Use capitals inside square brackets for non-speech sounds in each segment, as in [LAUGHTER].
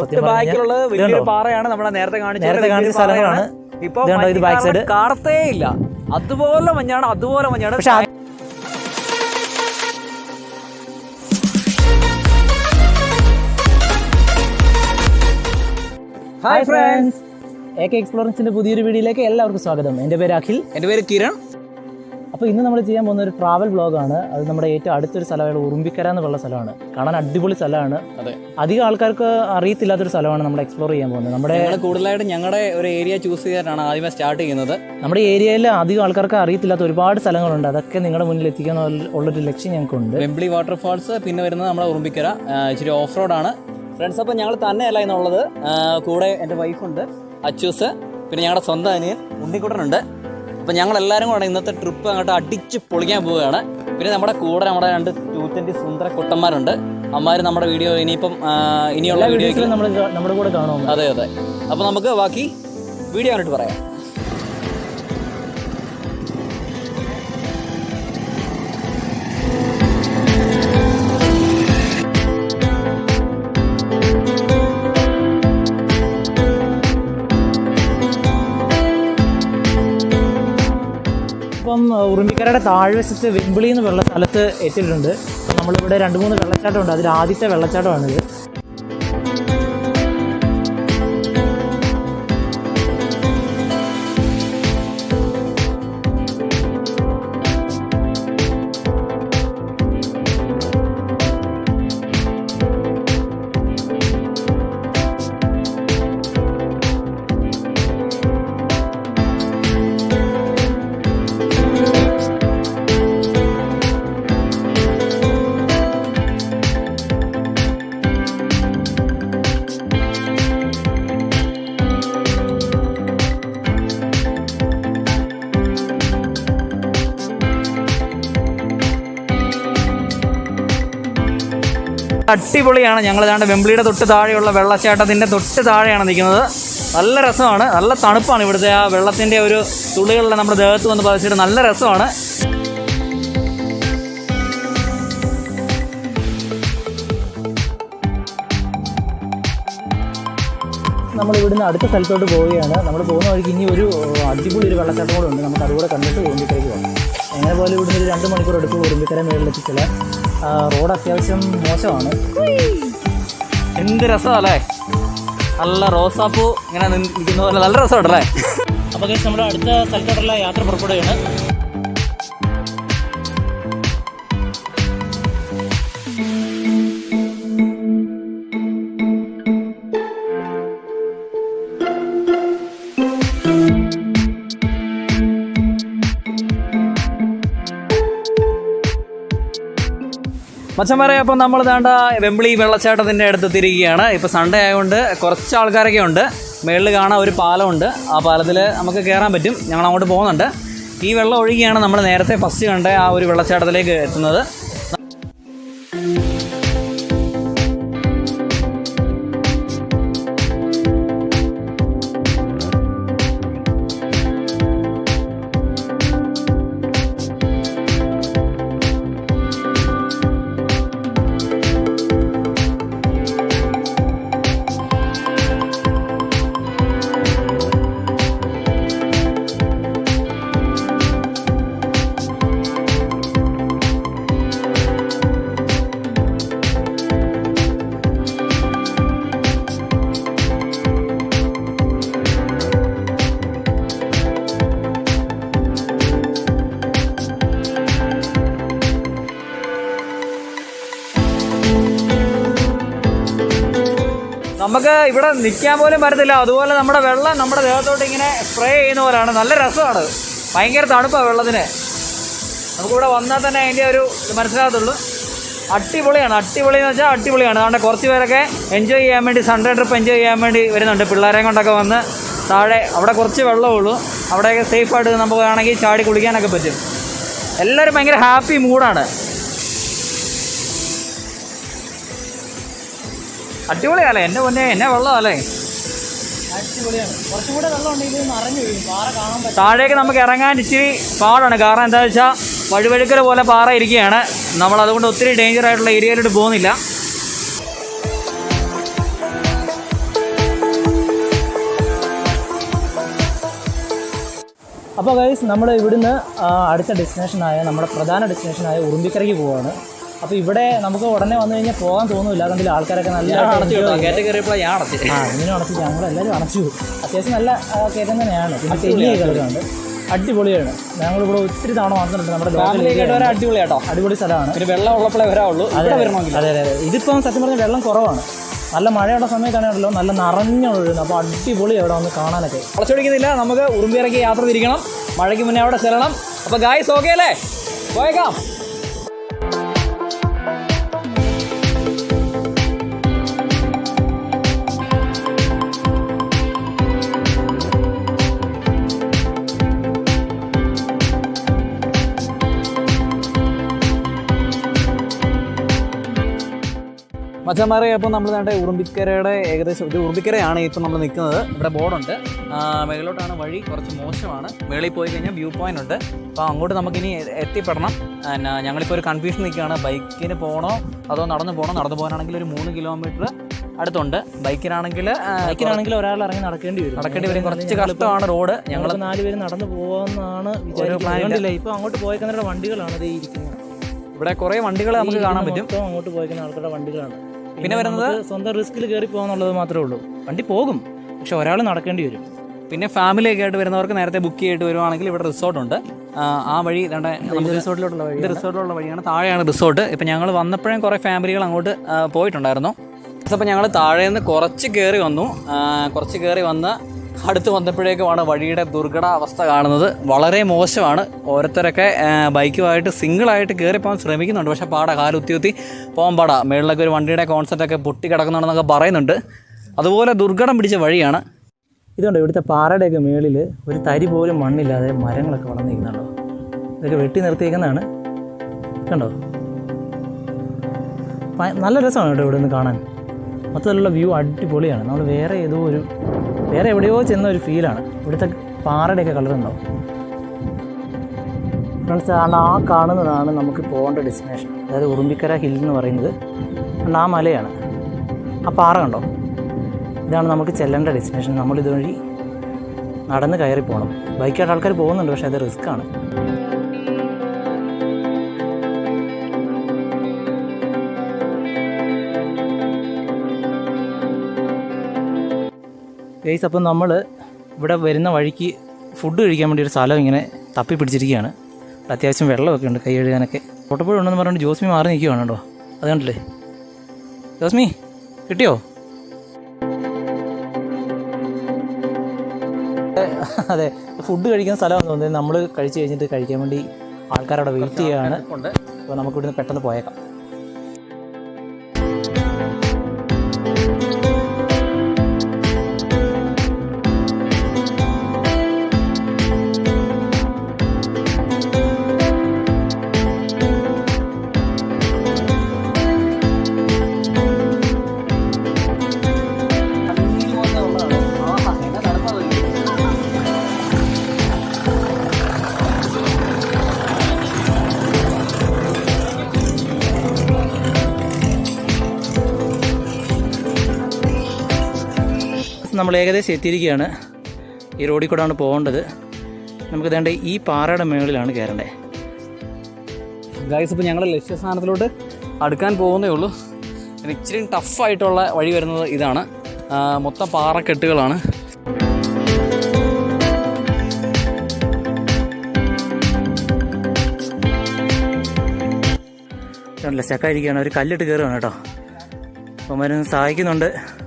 ബാക്കിലുള്ളത് വലിയൊരു പാറയാണ് നമ്മളെ നേരത്തെ കാണിച്ച. സ്ഥലങ്ങളാണ്. ഇപ്പൊ ഇത് back side? കാണത്തേ ഇല്ല. അതുപോലെ മഞ്ഞാണ് അതുപോലെ മഞ്ഞാണ്. പക്ഷെ ഹായ് ഫ്രണ്ട്സ് എ കെ എക്സ്പ്ലോറൻസിന്റെ പുതിയൊരു വീഡിയോയിലേക്ക് എല്ലാവർക്കും സ്വാഗതം. എന്റെ പേര് അഖിൽ. എന്റെ പേര് കിരൺ. അപ്പോൾ ഇന്ന് നമ്മൾ ചെയ്യാൻ പോകുന്ന ഒരു ട്രാവൽ ബ്ലോഗാണ് അത് നമ്മുടെ ഏറ്റവും അടുത്തൊരു സ്ഥലമാണ് ഉറുമ്പിക്കര എന്നുള്ള സ്ഥലമാണ്. കാണാൻ അടിപൊളി സ്ഥലമാണ്. അതെ. അധികം ആൾക്കാർക്ക് അറിയത്തില്ലാത്തൊരു സ്ഥലമാണ് നമ്മൾ എക്സ്പ്ലോർ ചെയ്യാൻ പോകുന്നത്. നമ്മുടെ കൂടുതലായിട്ട് ഞങ്ങളുടെ ഒരു ഏരിയ ചൂസ് ചെയ്തിട്ടാണ് ആദ്യമേ സ്റ്റാർട്ട് ചെയ്യുന്നത്. നമ്മുടെ ഏരിയയിൽ അധികം ആൾക്കാർക്ക് അറിയത്തില്ലാത്ത ഒരുപാട് സ്ഥലങ്ങളുണ്ട്. അതൊക്കെ നിങ്ങളുടെ മുന്നിൽ എത്തിക്കാൻ ഉള്ളൊരു ലക്ഷ്യം ഞങ്ങൾക്കുണ്ട്. വെമ്പിളി വാട്ടർഫാൾസ് പിന്നെ വരുന്നത് നമ്മുടെ ഉറുമ്പിക്കര. ഇച്ചിരി ഓഫ് റോഡാണ് ഫ്രണ്ട്സ് അപ്പം ഞങ്ങൾ തന്നെയല്ല എന്നുള്ളത് കൂടെ എന്റെ വൈഫുണ്ട് അച്ചൂസ് പിന്നെ ഞങ്ങളുടെ സ്വന്തം അനിയൻ ഉണ്ണിക്കുട്ടനുണ്ട് അപ്പം ഞങ്ങൾ എല്ലാവരും കൂടെ ഇന്നത്തെ ട്രിപ്പ് അങ്ങോട്ട് അടിച്ച് പൊളിക്കാൻ പോവുകയാണ്. പിന്നെ നമ്മുടെ കൂടെ നമ്മുടെ രണ്ട് ടൂറ്റന്റി സുന്ദര കുട്ടന്മാരുണ്ട്. അമ്മമാർ നമ്മുടെ വീഡിയോ ഇനിയിപ്പം ഇനിയുള്ള വീഡിയോ നമ്മുടെ കൂടെ കാണും. അതെ അതെ. അപ്പോൾ നമുക്ക് ബാക്കി വീഡിയോ കണ്ടിട്ട് പറയാം. ഉറുമ്പിക്കരയുടെ താഴ്വശത്ത് വെമ്പിളി എന്ന് വെള്ള സ്ഥലത്ത് എത്തിയിട്ടുണ്ട്. നമ്മളിവിടെ രണ്ട് മൂന്ന് വെള്ളച്ചാട്ടമുണ്ട് അതിൽ ആദ്യത്തെ വെള്ളച്ചാട്ടമാണിത്. അടിപൊളിയാണ്. ഞങ്ങൾ ദാണ്ട് വെമ്പിളിയുടെ തൊട്ട് താഴെയുള്ള വെള്ളച്ചാട്ടത്തിന്റെ തൊട്ട് താഴെയാണ് നിൽക്കുന്നത്. നല്ല രസമാണ്. നല്ല തണുപ്പാണ് ഇവിടുത്തെ ആ വെള്ളത്തിന്റെ ഒരു തുള്ളികളിലെ നമ്മുടെ ദേഹത്ത് വന്ന് പതിച്ചിട്ട് നല്ല രസമാണ്. നമ്മൾ ഇവിടുന്ന് അടുത്ത സ്ഥലത്തോട്ട് പോവുകയാണ്. നമ്മൾ പോകുന്ന വഴിക്ക് ഇനി ഒരു അടിപൊളി ഒരു വെള്ളച്ചാട്ടം കൂടെ ഉണ്ട്. നമുക്ക് അതുകൂടെ കണ്ടിട്ട് വേണ്ടിയിട്ടേക്ക് പോകാം. എങ്ങനെ പോലെ ഇവിടുന്ന് ഒരു രണ്ട് മണിക്കൂർ എടുക്കും ഉറുമ്പിക്കര മേളിലെത്തിച്ചില്ല റോഡ് അത്യാവശ്യം മോശമാണ്. എന്ത് രസമല്ലേ? നല്ല റോസാപ്പൂ ഇങ്ങനെ നിൽക്കുന്ന പോലെ നല്ല രസമുണ്ടല്ലേ? അപ്പോൾ നമ്മുടെ അടുത്ത സ്ഥലത്തോട്ടുള്ള യാത്ര പുറപ്പെടുകയാണ്. മച്ചന്മാരെ അപ്പം നമ്മൾ വേണ്ട വെമ്പിളി വെള്ളച്ചാട്ടത്തിന്റെ അടുത്ത് തിരികുകയാണ് ഇപ്പോൾ സൺഡേ ആയതുകൊണ്ട് കുറച്ച് ആൾക്കാരൊക്കെ ഉണ്ട്. മേളിൽ കാണാൻ ഒരു പാലമുണ്ട്. ആ പാലത്തിൽ നമുക്ക് കയറാൻ പറ്റും. ഞങ്ങൾ അങ്ങോട്ട് പോകുന്നുണ്ട്. ഈ വെള്ളം ഒഴുകിയാണ് നമ്മൾ നേരത്തെ ഫസ്റ്റ് കണ്ട ആ ഒരു വെള്ളച്ചാട്ടത്തിലേക്ക് എത്തുന്നത്. നമുക്ക് ഇവിടെ നിൽക്കാൻ പോലും പറ്റത്തില്ല. അതുപോലെ നമ്മുടെ വെള്ളം നമ്മുടെ ദേഹത്തോട്ട് ഇങ്ങനെ സ്പ്രേ ചെയ്യുന്ന പോലെയാണ് നല്ല രസമാണ്. ഭയങ്കര തണുപ്പാണ് വെള്ളത്തിന്. നമുക്കിവിടെ വന്നാൽ തന്നെ അതിന്റെ ഒരു മനസ്സിലാകത്തുള്ളൂ. അടിപൊളിയാണ്. അടിപൊളി എന്ന് വെച്ചാൽ അടിപൊളിയാണ്. അതുകൊണ്ട് കുറച്ച് പേരൊക്കെ എൻജോയ് ചെയ്യാൻ വേണ്ടി സൺഡേ ട്രിപ്പ് എൻജോയ് ചെയ്യാൻ വേണ്ടി വരുന്നുണ്ട്. പിള്ളേരെ കൊണ്ടൊക്കെ വന്ന് താഴെ അവിടെ കുറച്ച് വെള്ളമേ ഉള്ളൂ അവിടെയൊക്കെ സേഫായിട്ട് നമുക്ക് വേണമെങ്കിൽ ചാടി കുളിക്കാനൊക്കെ പറ്റും. എല്ലാവരും ഭയങ്കര ഹാപ്പി മൂഡാണ് അടിപൊളിയാലേ എന്റെ മുന്നേ എന്നെ വെള്ളമല്ലേ താഴേക്ക് നമുക്ക് ഇറങ്ങാൻ ഇച്ചിരി പാടാണ്. കാരണം എന്താ വെച്ചാൽ വഴുവഴുക്കൽ പോലെ പാറ ഇരിക്കുകയാണ്. നമ്മൾ അതുകൊണ്ട് ഒത്തിരി ഡേഞ്ചർ ആയിട്ടുള്ള ഏരിയയിലോട്ട് പോകുന്നില്ല. അപ്പോൾ ഗൈസ് നമ്മൾ ഇവിടുന്ന് അടുത്ത ഡെസ്റ്റിനേഷനായ നമ്മുടെ പ്രധാന ഡെസ്റ്റിനേഷനായ ഉറുമ്പിക്കരയ്ക്ക് പോവുകയാണ് അപ്പോൾ ഇവിടെ നമുക്ക് ഉടനെ വന്നു കഴിഞ്ഞാൽ പോകാൻ തോന്നുന്നില്ല അതുകൊണ്ട് ആൾക്കാരൊക്കെ നല്ല അടച്ചു കേട്ടോ. ഞാൻ അടച്ചു. ആ ഇങ്ങനെ അടച്ചു. ഞങ്ങൾ എല്ലാവരും അടച്ചു. അത്യാവശ്യം നല്ല കയറ്റം തന്നെയാണ്. പിന്നെ അടിപൊളിയാണ് ഞങ്ങൾ അടിപൊളിയാണ്. ഞങ്ങളിവിടെ ഒത്തിരി തവണ വന്നിട്ടുണ്ട്. നമ്മുടെ local ഫാമിലിയൊക്കെ ആയിട്ട് അടിപൊളിയാട്ടോ അടിപൊളി സ്ഥലമാണ്. പിന്നെ വെള്ളം ഉള്ളപ്പോഴേ വരാവുള്ളൂ. ഇവിടെ വരണമെങ്കിൽ. അതെ അതെ ഇതിപ്പം സത്യം പറഞ്ഞാൽ വെള്ളം കുറവാണ്. നല്ല മഴയുള്ള സമയത്താണല്ലോ നല്ല നിറഞ്ഞൊഴുകുന്നത് അപ്പോൾ അടിപൊളി അവിടെ വന്ന് കാണാനൊക്കെ. വളച്ചൊടിക്കുന്നില്ല നമുക്ക് ഉറുമ്പിറക്കി യാത്ര തിരിക്കണം. മഴയ്ക്ക് മുന്നേ അവിടെ ചെല്ലണം. അപ്പോൾ ഗായ്സ് ഓക്കെ അല്ലേ? പോയേക്കാം. മച്ചന്മാരെ അപ്പോൾ നമ്മൾ വേണ്ട ഉറുമ്പിക്കരയുടെ ഏകദേശം ഇത് ഉറുമ്പിക്കരയാണ് ഇപ്പോൾ നമ്മൾ നിൽക്കുന്നത് ഇവിടെ ബോർഡുണ്ട്. മേളിലോട്ടാണ് വഴി കുറച്ച് മോശമാണ്. മേളിൽ പോയി കഴിഞ്ഞാൽ വ്യൂ പോയിന്റ് ഉണ്ട്. അപ്പോൾ അങ്ങോട്ട് നമുക്കിനി എത്തിപ്പെടണം. പിന്നെ ഞങ്ങളിപ്പോൾ ഒരു കൺഫ്യൂഷൻ നിൽക്കുകയാണ്. ബൈക്കിന് പോകണോ അതോ നടന്നു പോകണോ നടന്നു പോകാനാണെങ്കിൽ ഒരു മൂന്ന് കിലോമീറ്റർ അടുത്തുണ്ട്. ബൈക്കിനാണെങ്കിൽ ബൈക്കിനാണെങ്കിൽ ഒരാൾ ഇറങ്ങി നടക്കേണ്ടി വരും. നടക്കേണ്ടി വരും. കുറച്ച് കഷ്ടമാണ് റോഡ്. ഞങ്ങൾ ഞങ്ങൾ നാല് പേര് നടന്നു പോകാമെന്നാണ് വിചാരിക്കുന്നത്. ഇപ്പോൾ അങ്ങോട്ട് പോയേക്കുന്നവരുടെ വണ്ടികളാണ് ഇത് ഇരിക്കുന്നത്. ഇവിടെ കുറേ വണ്ടികൾ നമുക്ക് കാണാൻ പറ്റും. അങ്ങോട്ട് പോയിക്കുന്ന ആൾക്കാരുടെ വണ്ടികളാണ്. പിന്നെ വരുന്നത് സ്വന്തം റിസ്കിൽ കയറി പോകാന്നുള്ളത് മാത്രമേ ഉള്ളൂ. വണ്ടി പോകും പക്ഷെ ഒരാൾ നടക്കേണ്ടി വരും. പിന്നെ ഫാമിലി ഒക്കെ ആയിട്ട് വരുന്നവർക്ക് നേരത്തെ ബുക്ക് ചെയ്തിട്ട് വരുവാണെങ്കിൽ ഇവിടെ റിസോർട്ട് ഉണ്ട്. ആ, വഴി റിസോർട്ടിലോട്ടുള്ള വഴി റിസോർട്ടിലുള്ള വഴിയാണ്. താഴെയാണ് റിസോർട്ട് ഇപ്പം ഞങ്ങൾ വന്നപ്പോഴേ കുറേ ഫാമിലികൾ അങ്ങോട്ട് പോയിട്ടുണ്ടായിരുന്നു. അപ്പോൾ ഞങ്ങൾ താഴെ നിന്ന് കുറച്ച് കയറി വന്നു. കുറച്ച് കയറി വന്ന് അടുത്ത് വന്നപ്പോഴേക്കുമാണ് വഴിയുടെ ദുർഘട അവസ്ഥ കാണുന്നത്. വളരെ മോശമാണ്. ഓരോരുത്തരൊക്കെ ബൈക്കുമായിട്ട് സിംഗിളായിട്ട് കയറി പോകാൻ ശ്രമിക്കുന്നുണ്ട്. പക്ഷേ പാടാ കാലുത്തി കുത്തി പോകാൻ പാടാ. മേളിലൊക്കെ ഒരു വണ്ടിയുടെ കോൺസെപ്റ്റൊക്കെ പൊട്ടി കിടക്കുന്നുണ്ടെന്നൊക്കെ പറയുന്നുണ്ട്. അതുപോലെ ദുർഘടം പിടിച്ച വഴിയാണ്. ഇതുകൊണ്ട് ഇവിടുത്തെ പാറയുടെയൊക്കെ മേളിൽ ഒരു തരി പോലും മണ്ണില്ലാതെ മരങ്ങളൊക്കെ വളർന്നിരിക്കുന്നുണ്ടോ ഇതൊക്കെ വെട്ടി നിർത്തിയേക്കുന്നതാണ്. കണ്ടോ? നല്ല രസമാണ് കേട്ടോ ഇവിടെ നിന്ന് കാണാൻ. മൊത്തത്തിലുള്ള വ്യൂ അടിപൊളിയാണ്. നമ്മൾ വേറെ ഏതോ ഒരു വേറെ എവിടെയോ ചെന്ന ഒരു ഫീലാണ് ഇവിടുത്തെ പാറയുടെയൊക്കെ കളർ ഉണ്ടാവും ഫ്രണ്ട്സ് ആണ് ആ കാണുന്നതാണ് നമുക്ക് പോകേണ്ട ഡെസ്റ്റിനേഷൻ അതായത് ഉറുമ്പിക്കര ഹിൽ എന്ന് പറയുന്നത് ആ മലയാണ്. ആ പാറ കണ്ടോ? ഇതാണ് നമുക്ക് ചെല്ലേണ്ട ഡെസ്റ്റിനേഷൻ നമ്മൾ ഇതുവഴി നടന്ന് കയറി പോകണം. ബൈക്കായിട്ട് ആൾക്കാർ പോകുന്നുണ്ട് പക്ഷേ അത് റിസ്ക് ഗൈസ് അപ്പം നമ്മൾ ഇവിടെ വരുന്ന വഴിക്ക് ഫുഡ് കഴിക്കാൻ വേണ്ടി ഒരു സ്ഥലം ഇങ്ങനെ തപ്പി പിടിച്ചിരിക്കുകയാണ്. അത്യാവശ്യം വെള്ളമൊക്കെ ഉണ്ട് കൈ കഴുകാനൊക്കെ. കോട്ടപ്പുഴ ഉണ്ടെന്ന് പറഞ്ഞിട്ട് ജോസ്മി മാറി നിൽക്കുകയാണ് കേട്ടോ. അത് കണ്ടില്ലേ? ജോസ്മി കിട്ടിയോ? അതെ ഫുഡ് കഴിക്കുന്ന സ്ഥലമാണെന്ന് തോന്നുന്നത് നമ്മൾ കഴിച്ച് കഴിഞ്ഞിട്ട് കഴിക്കാൻ വേണ്ടി ആൾക്കാരവിടെ വെയിറ്റ് ചെയ്യുകയാണ്. അപ്പോൾ നമുക്ക് ഇവിടുന്ന് പെട്ടെന്ന് പോയേക്കാം. നമ്മൾ ഏകദേശം എത്തിയിരിക്കുകയാണ്. ഈ റോഡിൽ കൂടെയാണ് പോകേണ്ടത്. നമുക്ക് വേണ്ട ഈ പാറയുടെ മുകളിലാണ് കയറേണ്ടത്. ഗൈസ് ഇപ്പോൾ ഞങ്ങൾ ലക്ഷ്യസ്ഥാനത്തിലോട്ട് അടുക്കാൻ പോകുന്നേ ഉള്ളൂ. ഇച്ചിരി ടഫായിട്ടുള്ള വഴി വരുന്നത് ഇതാണ്. മൊത്തം പാറക്കെട്ടുകളാണ്. കണ്ടില്ല ചക്കായിരിക്കുകയാണ് ഒരു കല്ലിട്ട് കയറുകയാണ് കേട്ടോ. അപ്പം അവരൊന്ന് സഹായിക്കുന്നുണ്ട്.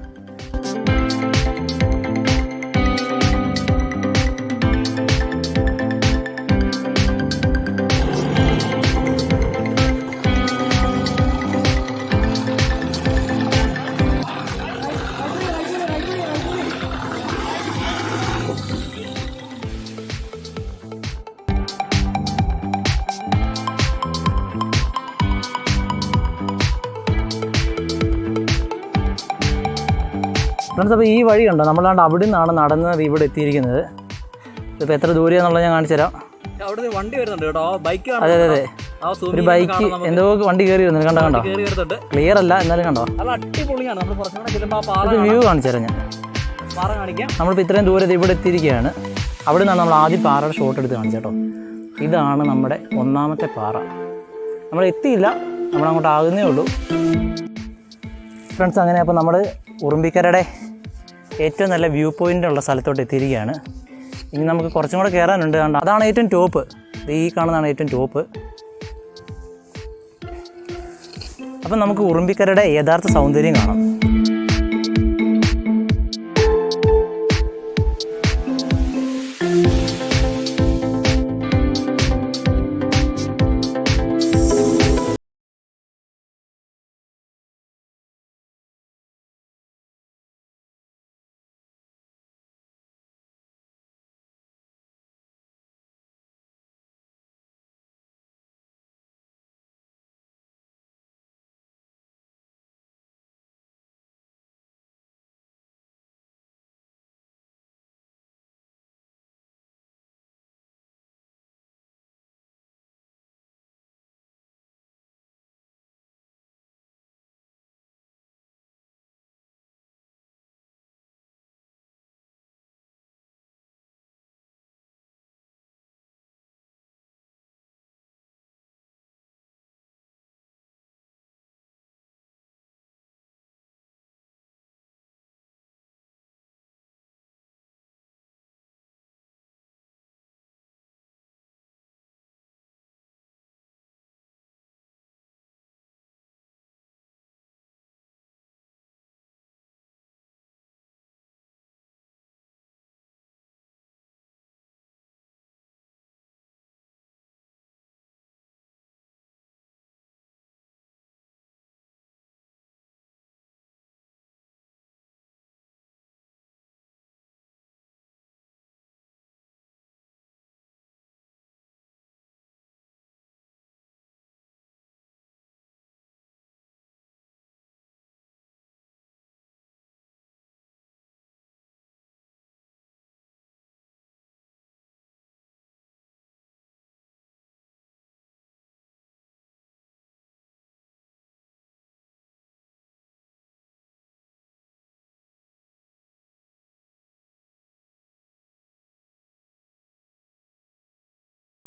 ഫ്രണ്ട്സ് അപ്പോൾ ഈ വഴി കണ്ടോ? നമ്മളാണ്ട് അവിടെ നിന്നാണ് നടന്ന് ഇവിടെ എത്തിയിരിക്കുന്നത്. ഇപ്പം എത്ര ദൂരെയാണെന്നുള്ളത് ഞാൻ കാണിച്ചു തരാം. വണ്ടി വരുന്നുണ്ട് കേട്ടോ. ബൈക്ക് അതെ അതെ അതെ. ഒരു ബൈക്ക് എന്തോ വണ്ടി കയറി വരുന്നത് കണ്ടോ കണ്ടോ? ക്ലിയർ അല്ല എന്നാലും കണ്ടോ? അടിപൊളിയാണ്. നമ്മൾ ചെല്ലുമ്പോൾ വ്യൂ കാണിച്ചു തരാം ഞാൻ. പാറ കാണിക്കാം. നമ്മളിപ്പോൾ ഇത്രയും ദൂരത്ത് ഇവിടെ എത്തിയിരിക്കുകയാണ്. അവിടെ നിന്നാണ് നമ്മൾ ആദ്യം പാറയുടെ ഷോട്ട് എടുത്ത് കാണിച്ചത് കേട്ടോ. ഇതാണ് നമ്മുടെ ഒന്നാമത്തെ പാറ. നമ്മൾ എത്തിയില്ല. നമ്മൾ അങ്ങോട്ട് ആകുന്നേ ഉള്ളൂ. ഫ്രണ്ട്സ് അങ്ങനെ അപ്പോൾ നമ്മൾ ഉറുമ്പിക്കരയുടെ ഏറ്റവും നല്ല വ്യൂ പോയിന്റ് ഉള്ള സ്ഥലത്തോട്ട് എത്തിയിരിക്കുകയാണ്. ഇനി നമുക്ക് കുറച്ചും കൂടെ കയറാനുണ്ട് കണ്ട? അതാണ് ഏറ്റവും ടോപ്പ് ഈ കാണുന്നതാണ് ഏറ്റവും ടോപ്പ് അപ്പം നമുക്ക് ഉറുമ്പിക്കരയുടെ യഥാർത്ഥ സൗന്ദര്യം കാണാം.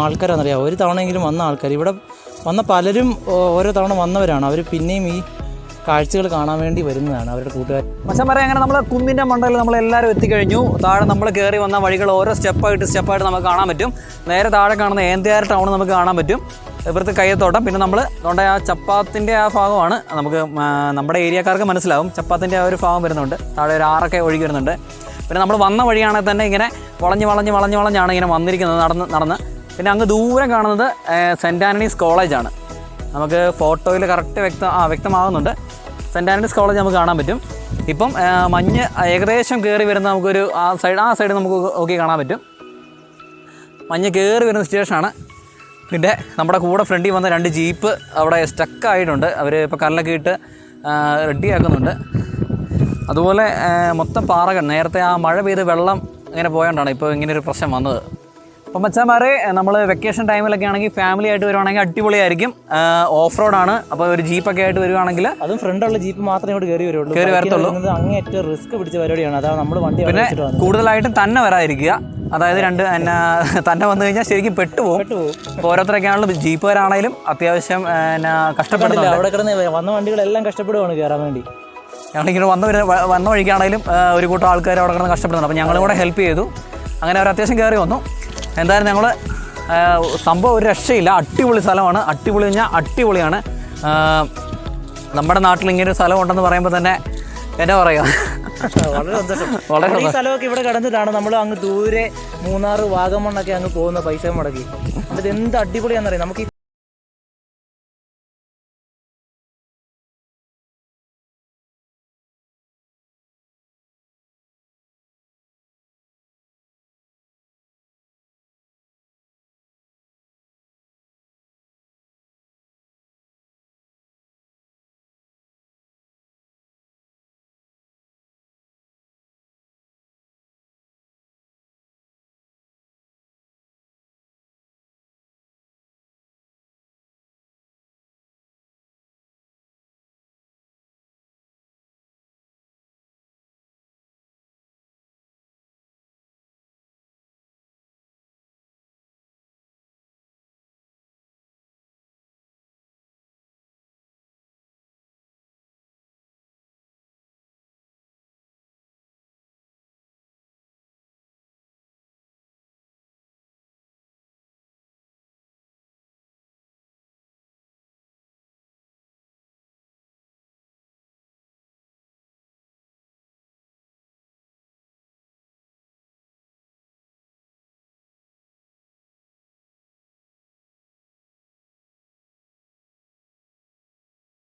ആൾക്കാരാണെന്നറിയാം. ഒരു തവണയെങ്കിലും വന്ന ആൾക്കാർ. ഇവിടെ വന്ന പലരും ഓരോ തവണ വന്നവരാണ്. അവർ പിന്നെയും ഈ കാഴ്ചകൾ കാണാൻ വേണ്ടി വരുന്നതാണ് അവരുടെ കൂട്ടുകാർ. മച്ചന്മാരെ അങ്ങനെ നമ്മൾ കുന്നിന്റെ മണ്ടയിൽ നമ്മൾ എല്ലാവരും എത്തിക്കഴിഞ്ഞു. താഴെ നമ്മൾ കയറി വന്ന വഴികൾ ഓരോ സ്റ്റെപ്പായിട്ട് സ്റ്റെപ്പായിട്ട് നമുക്ക് കാണാൻ പറ്റും. നേരെ താഴെ കാണുന്ന ഏന്തിയാർ ടൗൺ നമുക്ക് കാണാൻ പറ്റും. ഇവിടുത്തെ കയ്യത്തോട്ടം. പിന്നെ നമ്മൾ നമ്മുടെ ആ ചപ്പാത്തിന്റെ ആ ഭാഗമാണ്. നമുക്ക് നമ്മുടെ ഏരിയക്കാർക്ക് മനസ്സിലാവും. ചപ്പാത്തിന്റെ ആ ഒരു ഭാഗം വരുന്നുണ്ട്. താഴെ ഒരു ആറൊക്കെ ഒഴുകി വരുന്നുണ്ട്. പിന്നെ നമ്മൾ വന്ന വഴിയാണെങ്കിൽ തന്നെ ഇങ്ങനെ വളഞ്ഞ് വളഞ്ഞ് വളഞ്ഞ് വളഞ്ഞാണ് ഇങ്ങനെ വന്നിരിക്കുന്നത് നടന്ന് നടന്ന്. പിന്നെ അങ്ങ് ദൂരം കാണുന്നത് സെന്റ് ആന്റണീസ് കോളേജാണ് നമുക്ക് ഫോട്ടോയിൽ കറക്റ്റ് വ്യക്തം ആ വ്യക്തമാകുന്നുണ്ട് സെന്റ് ആന്റണീസ് കോളേജ് നമുക്ക് കാണാൻ പറ്റും. ഇപ്പം മഞ്ഞ് ഏകദേശം കയറി വരുന്ന നമുക്കൊരു ആ സൈഡ് ആ സൈഡ് നമുക്ക് നോക്കി കാണാൻ പറ്റും. മഞ്ഞ് കയറി വരുന്ന സിറ്റുവേഷനാണ് പിന്നെ നമ്മുടെ കൂടെ ഫ്രണ്ടിൽ വന്ന രണ്ട് ജീപ്പ് അവിടെ സ്റ്റക്ക് ആയിട്ടുണ്ട്. അവർ ഇപ്പോൾ കല്ലൊക്കെ ഇട്ട് റെഡിയാക്കുന്നുണ്ട് അതുപോലെ മൊത്തം പാറകൾ നേരത്തെ ആ മഴ പെയ്ത് വെള്ളം ഇങ്ങനെ പോയോണ്ടാണ് ഇപ്പോൾ ഒരു പ്രശ്നം വന്നത്. അപ്പം മച്ചാമാരെ നമ്മൾ വെക്കേഷൻ ടൈമിലൊക്കെ ആണെങ്കിൽ ഫാമിലി ആയിട്ട് വരുവാണെങ്കിൽ അടിപൊളിയായിരിക്കും. ഓഫ് റോഡാണ് അപ്പോൾ ഒരു ജീപ്പൊക്കെ ആയിട്ട് വരുവാണെങ്കിൽ അതും ഫ്രണ്ടുള്ള ജീപ്പ് മാത്രമേ ഇങ്ങോട്ട് കയറി വരുള്ളൂ. കയറി വരത്തുള്ളൂ. അങ്ങേറ്റം റിസ്ക് പിടിച്ച പരിപാടിയാണ്. അതാണ് നമ്മൾ വണ്ടി പിന്നെ കൂടുതലായിട്ടും തന്നെ വരാതിരിക്കുക. അതായത് രണ്ട് എന്നാ തന്നെ വന്നു കഴിഞ്ഞാൽ ശരിക്കും പെട്ടുപോകും പെട്ടുപോകും. ഇപ്പോൾ ഓരോരുത്തരൊക്കെയാണെങ്കിലും ജീപ്പുകാരാണെങ്കിലും അത്യാവശ്യം എന്നാ കഷ്ടപ്പെടില്ല അവിടെ കിടന്ന് വന്ന വണ്ടികളെല്ലാം കഷ്ടപ്പെടുവാണ് കയറാൻ വേണ്ടി. ഞങ്ങളിങ്ങനെ വന്ന വരുന്ന വന്ന വഴിക്കാണെങ്കിലും ഒരു കൂട്ടം ആൾക്കാർ അവിടെ കിടന്ന് കഷ്ടപ്പെടുന്നുണ്ട്. അപ്പോൾ ഞങ്ങളും കൂടെ ഹെൽപ്പ് ചെയ്തു. അങ്ങനെ അവർ അത്യാവശ്യം കയറി വന്നു. എന്തായാലും ഞങ്ങൾ സംഭവം ഒരു രക്ഷയില്ല. അടിപൊളി സ്ഥലമാണ്. അടിപൊളി കഴിഞ്ഞാൽ അടിപൊളിയാണ്. നമ്മുടെ നാട്ടിൽ ഇങ്ങനെ ഒരു സ്ഥലം ഉണ്ടെന്ന് പറയുമ്പോൾ തന്നെ എന്നാ പറയുക വളരെ സന്തോഷം. വളരെ ഈ സ്ഥലമൊക്കെ ഇവിടെ കിടന്നിട്ടാണ് നമ്മൾ അങ്ങ് ദൂരെ മൂന്നാറ് വാഗമണ്ണൊക്കെ അങ്ങ് പോകുന്ന പൈസ മുടക്കി. അത് എന്ത് അടിപൊളിയാണെന്നറിയാം? നമുക്ക് ഈ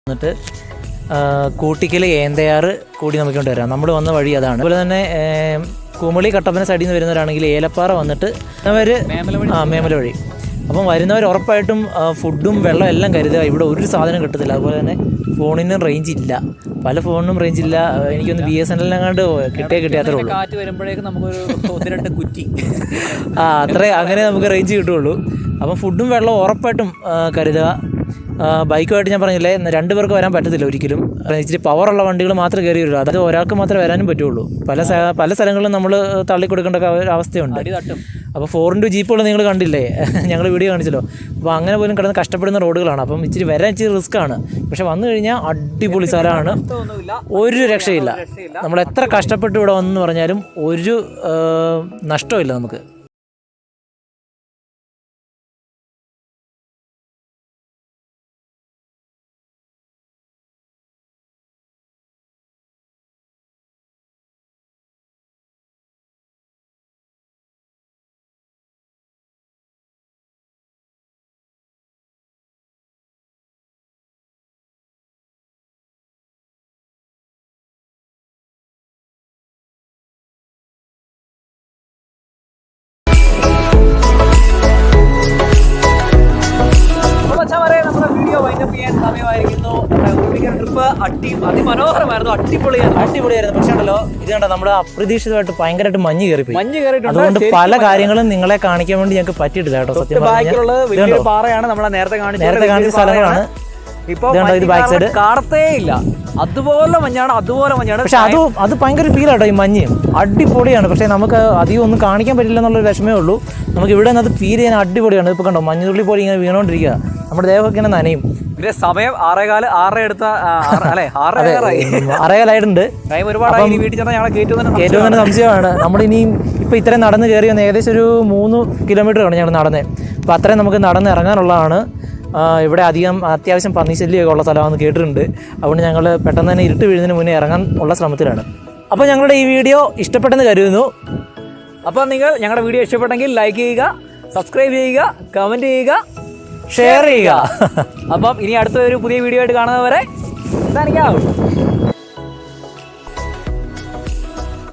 എന്നിട്ട് കൂട്ടിക്കൽ ഏന്തയാറ് കൂടി നോക്കിക്കൊണ്ട് വരാം. നമ്മൾ വന്ന വഴി അതാണ്. അതുപോലെ തന്നെ കുമളി കട്ടപ്പന സൈഡിൽ നിന്ന് വരുന്നവരാണെങ്കിൽ ഏലപ്പാറ വന്നിട്ട് അവർ ആ മേമല വഴി അപ്പം വരുന്നവർ ഉറപ്പായിട്ടും ഫുഡും വെള്ളം എല്ലാം കരുതുക. ഇവിടെ ഒരു സാധനം കിട്ടത്തില്ല. അതുപോലെ തന്നെ ഫോണിനും റേഞ്ച് ഇല്ല. പല ഫോണിനും റേഞ്ച് ഇല്ല. എനിക്കൊന്ന് ബി എസ് എൻ എല്ലെങ്ങാണ്ട് കിട്ടേ കിട്ടിയാത്രേ ഉള്ളൂ. കാറ്റ് വരുമ്പോഴേക്കും നമുക്കൊരു കുറ്റി. ആ അത്രേ അങ്ങനെ നമുക്ക് റേഞ്ച് കിട്ടുള്ളൂ അപ്പം ഫുഡും വെള്ളവും ഉറപ്പായിട്ടും കരുതുക. ബൈക്കുമായിട്ട് ഞാൻ പറഞ്ഞില്ലേ രണ്ട് പേർക്ക് വരാൻ പറ്റത്തില്ല ഒരിക്കലും. ഇച്ചിരി പവറുള്ള വണ്ടികൾ മാത്രമേ കയറി വരുള്ളൂ അതായത് ഒരാൾക്ക് മാത്രമേ വരാനും പറ്റുള്ളൂ. പല പല സ്ഥലങ്ങളിലും നമ്മൾ തള്ളിക്കൊടുക്കേണ്ട അവസ്ഥയുണ്ട്. അപ്പോൾ ഫോർ ഇന്റു ജീപ്പുകൾ നിങ്ങൾ കണ്ടില്ലേ? [LAUGHS] ഞങ്ങൾ വീഡിയോ കാണിച്ചല്ലോ. അപ്പോൾ അങ്ങനെ പോലും കിടന്ന് കഷ്ടപ്പെടുന്ന റോഡുകളാണ്. അപ്പം ഇച്ചിരി വരാൻ ഇച്ചിരി റിസ്ക് ആണ്. പക്ഷെ വന്നു കഴിഞ്ഞാൽ അടിപൊളി സ്ഥലമാണ്. ഒരു രക്ഷയില്ല. നമ്മൾ എത്ര കഷ്ടപ്പെട്ട് ഇവിടെ വന്നു പറഞ്ഞാലും ഒരു നഷ്ടമില്ല നമുക്ക്. വൈൻഡപ്പ് ചെയ്യാൻ സമയമായിരിക്കുന്നു. നമ്മുടെ ട്രിപ്പ് അടി അതിമനോഹരമായിരുന്നു. അടിപൊളിയായിരുന്നു. അടിപൊളിയായിരുന്നു. പക്ഷേ ഉണ്ടല്ലോ ഇത് കണ്ടോ നമ്മുടെ അപ്രതീക്ഷിതമായിട്ട് ഭയങ്കരമായിട്ട് മഞ്ഞ് കയറിപ്പോയി. മഞ്ഞ് കയറിയിട്ടുണ്ട്. അതുകൊണ്ട് പല കാര്യങ്ങളും നിങ്ങളെ കാണിക്കാൻ വേണ്ടി ഞങ്ങൾക്ക് പറ്റിയിട്ടില്ല കേട്ടോ സത്യം ബാക്കിലുള്ളത് പറഞ്ഞാൽ വലിയൊരു പാറയാണ് നമ്മളെ നേരത്തെ കാണിച്ചത്. നേരത്തെ കാണിച്ച സ്ഥലങ്ങളാണ്. ഇപ്പൊ കാണത്തേ ഇല്ല. അതുപോലെ മഞ്ഞാണ് അതുപോലെ മഞ്ഞാണ്. പക്ഷെ അത് അത് ഭയങ്കര ഈ മഞ്ഞ്. അടിപൊളിയാണ്. പക്ഷേ നമുക്ക് അധികം ഒന്നും കാണിക്കാൻ പറ്റില്ല എന്നുള്ളൊരു വിഷമേ ഉള്ളൂ. നമുക്ക് ഇവിടെ നിന്ന് അത് ഫീൽ ചെയ്യാൻ അടിപൊളിയാണ്. ഇപ്പോൾ കണ്ടോ മഞ്ഞുള്ളി പോലെ ഇങ്ങനെ വീണോണ്ടിരിക്കുക നമ്മുടെ ദേഹമൊക്കെ ഇങ്ങനെ നനയും. ഇതിന്റെ സമയം ആറേകാൽ ആറര എടുത്ത ആ, ആറ്- അല്ലെ? ആറേകാലായി അറിയാലായിട്ടുണ്ട് ടൈം ഒരുപാടായി. ഇനി വീട്ടിൽ ചെന്നാൽ ഞങ്ങളെ കയറ്റും ഏറ്റവും നല്ല സംശയമാണ്. നമ്മളിനി ഇപ്പോൾ ഇത്രയും നടന്ന് കയറി വന്ന് ഏകദേശം ഒരു മൂന്ന് കിലോമീറ്റർ ആണ് ഞങ്ങൾ നടന്നത് അപ്പോൾ അത്രയും നമുക്ക് നടന്ന് ഇറങ്ങാനുള്ളതാണ്. ഇവിടെ അധികം അത്യാവശ്യം പന്നി ശല്യമൊക്കെ ഉള്ള സ്ഥലമാണെന്ന് കേട്ടിട്ടുണ്ട്. അതുകൊണ്ട് ഞങ്ങൾ പെട്ടെന്ന് തന്നെ ഇരുട്ട് വീഴുന്നതിന് മുന്നേ ഇറങ്ങാൻ ഉള്ള ശ്രമത്തിലാണ്. അപ്പോൾ ഞങ്ങളുടെ ഈ വീഡിയോ ഇഷ്ടപ്പെട്ടെന്ന് കരുതുന്നു. അപ്പോൾ നിങ്ങൾ ഞങ്ങളുടെ വീഡിയോ ഇഷ്ടപ്പെട്ടെങ്കിൽ ലൈക്ക് ചെയ്യുക സബ്സ്ക്രൈബ് ചെയ്യുക കമന്റ് ചെയ്യുക ഷെയർ ചെയ്യുക. [LAUGHS] അപ്പം ഇനി അടുത്ത ഒരു പുതിയ വീഡിയോ ആയിട്ട് കാണുന്നവരെ താനിക്കാവും